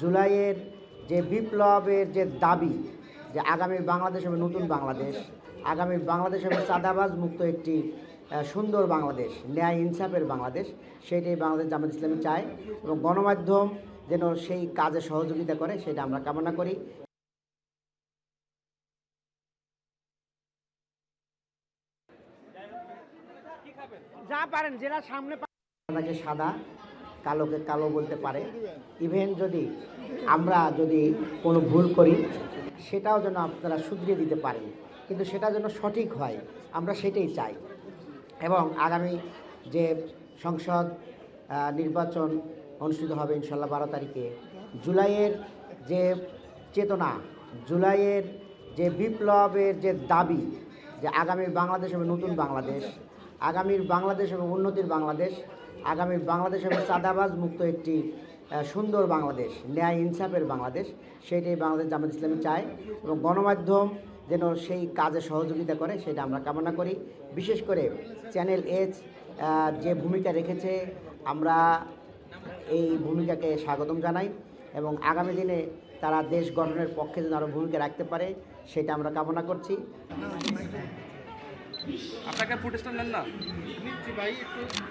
জুলাইয়ের যে বিপ্লবের যে দাবি যে আগামী বাংলাদেশ হবে নতুন বাংলাদেশ আগামী বাংলাদেশ হবে চাঁদাবাজ মুক্ত একটি সুন্দর বাংলাদেশ ন্যায় ইনসাফের বাংলাদেশ সেটাই বাংলাদেশ জামাত ইসলামী চায় এবং গণমাধ্যম যেন সেই কাজে সহযোগিতা করে সেটা আমরা কামনা করি। যা পারেন জেলা সামনে সাদাকে সাদা কালোকে কালো বলতে পারে। ইভেন যদি আমরা যদি কোনো ভুল করি, সেটাও যেন আপনারা শুধরিয়ে দিতে পারেন। কিন্তু সেটা যেন সঠিক হয়, আমরা সেটাই চাই। এবং আগামী যে সংসদ নির্বাচন অনুষ্ঠিত হবে ইনশাল্লাহ বারো তারিখে, জুলাইয়ের যে চেতনা, জুলাইয়ের যে বিপ্লবের যে দাবি, যে আগামী বাংলাদেশ হবে নতুন বাংলাদেশ, আগামীর বাংলাদেশ হবে উন্নতির বাংলাদেশ আগামীর বাংলাদেশ হবে চাঁদাবাজ মুক্ত একটি সুন্দর বাংলাদেশ ন্যায় ইনসাফের বাংলাদেশ সেটাই বাংলাদেশ জামাত ইসলামী চায় এবং গণমাধ্যম যেন সেই কাজে সহযোগিতা করে সেটা আমরা কামনা করি। বিশেষ করে চ্যানেল এইচ যে ভূমিকা রেখেছে আমরা এই ভূমিকাকে স্বাগতম জানাই এবং আগামী দিনে তারা দেশ গঠনের পক্ষে যেন আরও ভূমিকা রাখতে পারে সেটা আমরা কামনা করছি। আপনাকে ফুটেজটা নেন না।